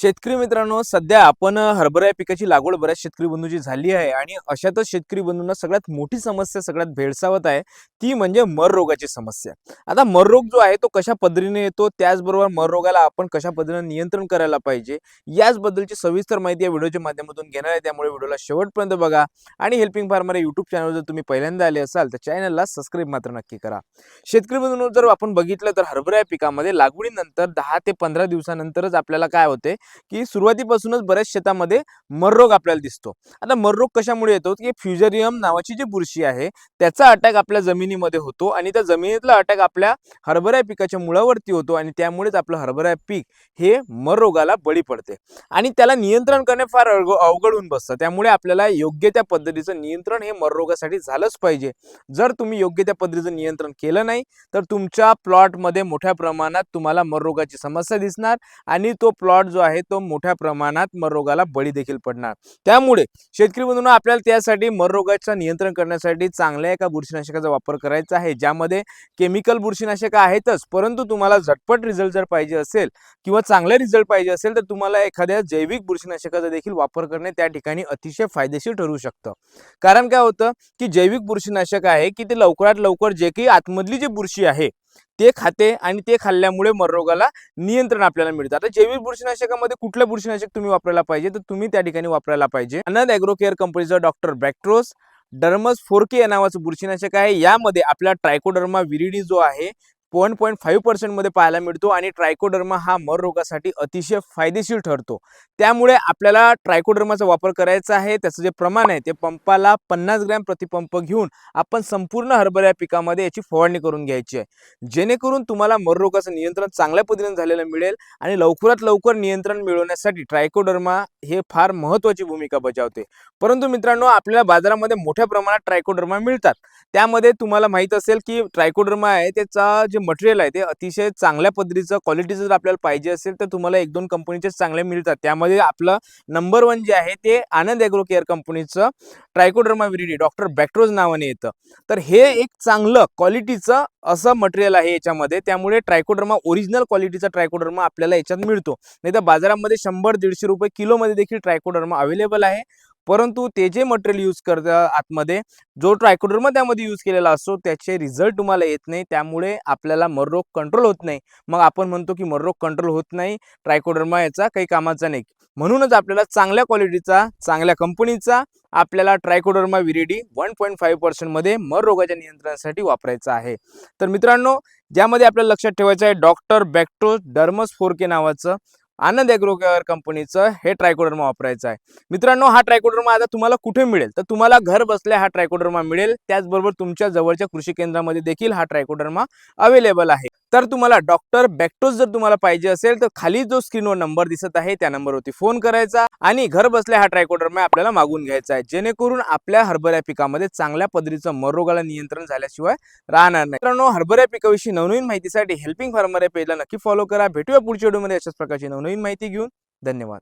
शेतकरी मित्रांनो सध्या आपण हरभरा या पिकाची लागवड बऱ्याच शेतकरी बंधूची झाली आहे आणि अशातच शेतकरी बंधूंना सगळ्यात मोठी समस्या सगळ्यात भेडसावत आहे ती म्हणजे मर रोगाची समस्या. आता मर रोग जो आहे तो कशा पद्धतीने येतो? त्याचबरोबर मर रोगाला आपण कशा पद्धतीने नियंत्रण करायला पाहिजे? याचबद्दलची सविस्तर माहिती या व्हिडिओच्या माध्यमातून घेणार आहे त्यामुळे व्हिडिओला शेवटपर्यंत बघा आणि हेल्पिंग फार्मर युट्यूब चॅनल जर तुम्ही पहिल्यांदा आले असाल तर चॅनलला सबस्क्राईब मात्र नक्की करा. शेतकरी बंधूंनो जर आपण बघितलं तर हरभरा या पिकामध्ये लागवडीनंतर दहा ते पंधरा दिवसानंतरच आपल्याला काय होते? की सुरुवातीपासूनच बऱ्याच शेतामध्ये मररोग आपल्याला दिसतो. आता मररोग कशामुळे येतो? की फ्युजरियम नावाची जी बुरशी आहे त्याचा अटॅक आपल्या जमिनीमध्ये होतो आणि त्या जमिनीतला अटॅक आपल्या हरभरा पिकाच्या मुळावरती होतो आणि त्यामुळेच आपलं हरभरा पीक हे मररोगाला बळी पडते. आणि त्याला नियंत्रण करणे फार अवघड होऊन बसतं. त्यामुळे आपल्याला योग्य त्या पद्धतीचं नियंत्रण हे मररोगासाठी झालंच पाहिजे. जर तुम्ही योग्य त्या पद्धतीचं नियंत्रण केलं नाही तर तुमच्या प्लॉटमध्ये मोठ्या प्रमाणात तुम्हाला मररोगाची समस्या दिसणार आणि तो प्लॉट जो आहे तो मोठ्या प्रमाणात मररोगाला बळी देखील पडणार. त्यामुळे शेतकरी बंधूंनो आपल्याला त्यासाठी मररोगाचं नियंत्रण करण्यासाठी चांगल्या एका बुरशीनाशकाचा वापर करायचा आहे ज्यामध्ये केमिकल बुरशीनाशक आहेतच परंतु तुम्हाला झटपट रिझल्ट जर पाहिजे असेल किंवा चांगले रिझल्ट पाहिजे असेल तर तुम्हाला एखाद्या जैविक बुरशीनाशकाचा देखील वापर करणे त्या ठिकाणी अतिशय फायदेशीर ठरू शकतं. कारण काय होतं की जैविक बुरशीनाशक आहे की ते लवकरात लवकर जे काही आतमधली जी बुरशी आहे ते खाते आणि ते खाल्ल्यामुळे मररोगाला नियंत्रण आपल्याला मिळतं. आता जैविक बुरशीनाशकामध्ये कुठलं बुरशीनाशक तुम्ही वापरायला पाहिजे तर तुम्ही त्या ठिकाणी वापरायला पाहिजे. अनंत ॲग्रो केअर कंपनीचं डॉक्टर बॅक्ट्रोस डर्मस फोरके या नावाचं बुरशीनाशक आहे. यामध्ये आपला ट्रायकोडर्मा विरिडी जो आहे वन पॉईंट फाईव्ह पर्सेंटमध्ये पाहायला मिळतो आणि ट्रायकोडर्मा हा मर रोगासाठी अतिशय फायदेशीर ठरतो. त्यामुळे आपल्याला ट्रायकोडर्माचा वापर करायचा आहे. त्याचं जे प्रमाण आहे ते पंपाला पन्नास ग्रॅम प्रतिपंप घेऊन आपण संपूर्ण हरभऱ्या पिकामध्ये याची फवारणी करून घ्यायची आहे. जेणेकरून तुम्हाला मर रोगाचं नियंत्रण चांगल्या पद्धतीने झालेलं मिळेल आणि लवकरात लवकर नियंत्रण मिळवण्यासाठी ट्रायकोडर्मा हे फार महत्त्वाची भूमिका बजावते. परंतु मित्रांनो आपल्याला बाजारामध्ये मोठ्या प्रमाणात ट्रायकोडर्मा मिळतात. त्यामध्ये तुम्हाला माहीत असेल की ट्रायकोडर्मा आहे त्याचा जे मटेरियल आहे ते अतिशय चांगल्या पद्धतीचं क्वालिटीचं जर आपल्याला पाहिजे असेल तर तुम्हाला एक दोन कंपनीचे चांगले मिळतात. त्यामध्ये आपलं नंबर वन जे आहे ते आनंद ॲग्रो केअर कंपनीचं ट्रायकोडर्मा विरिडी डॉक्टर बॅक्ट्रोज नावाने येतं. तर हे एक चांगलं क्वालिटीचं असं मटेरियल आहे याच्यामध्ये. त्यामुळे ट्रायकोडर्मा ओरिजिनल क्वालिटीचा ट्रायकोडर्मा आपल्याला याच्यात मिळतो. नाही तर बाजारामध्ये शंभर दीडशे रुपये किलोमध्ये देखील ट्रायकोडर्मा अवेलेबल आहे. परंतु ते जे मटेरियल यूज करतात आतमध्ये जो ट्रायकोडर्मा त्यामध्ये यूज केलेला असतो त्याचे रिझल्ट तुम्हाला येत नाही. त्यामुळे आपल्याला मररोग कंट्रोल होत नाही. मग आपण म्हणतो की मररोग कंट्रोल होत नाही. ट्रायकोडर्मा याचा काही कामाचा नाही. म्हणूनच आपल्याला चांगल्या क्वालिटीचा चांगल्या कंपनीचा आपल्याला trichoderma viride one point five पर्सेंटमध्ये मर रोगाच्या नियंत्रणासाठी वापरायचा आहे. तर मित्रांनो ज्यामध्ये आपल्याला लक्षात ठेवायचं आहे डॉक्टर बॅक्टो डर्मस फोरके नावाचं आनंद ॲग्रो कंपनीचं हे ट्रायकोडर्मा वापरायचं आहे. मित्रांनो हा ट्रायकोडर्मा आता तुम्हाला कुठे मिळेल? तर तुम्हाला घर बसल्या हा ट्रायकोडर्मा मिळेल. त्याचबरोबर तुमच्या जवळच्या कृषी केंद्रामध्ये देखील हा ट्रायकोडर्मा अवेलेबल आहे. तर तुम्हाला डॉक्टर बॅक्टोस जर तुम्हाला पाहिजे असेल तर खाली जो स्क्रीनवर नंबर दिसत आहे त्या नंबरवरती फोन करायचा आणि घर बसल्या हा ट्रायकोडर्मा आपल्याला मागून घ्यायचा आहे. जेणेकरून आपल्या हरभऱ्या पिकामध्ये चांगल्या पद्धतीचं मरोगाला नियंत्रण झाल्याशिवाय राहणार नाही. मित्रांनो हरभऱ्या पिकाविषयी नवनवीन माहितीसाठी हेल्पिंग फार्मर या पेजला नक्की फॉलो करा. भेटूया पुढच्या व्हिडिओमध्ये अशाच प्रकारची नवनवीन माहिती घेऊन. धन्यवाद.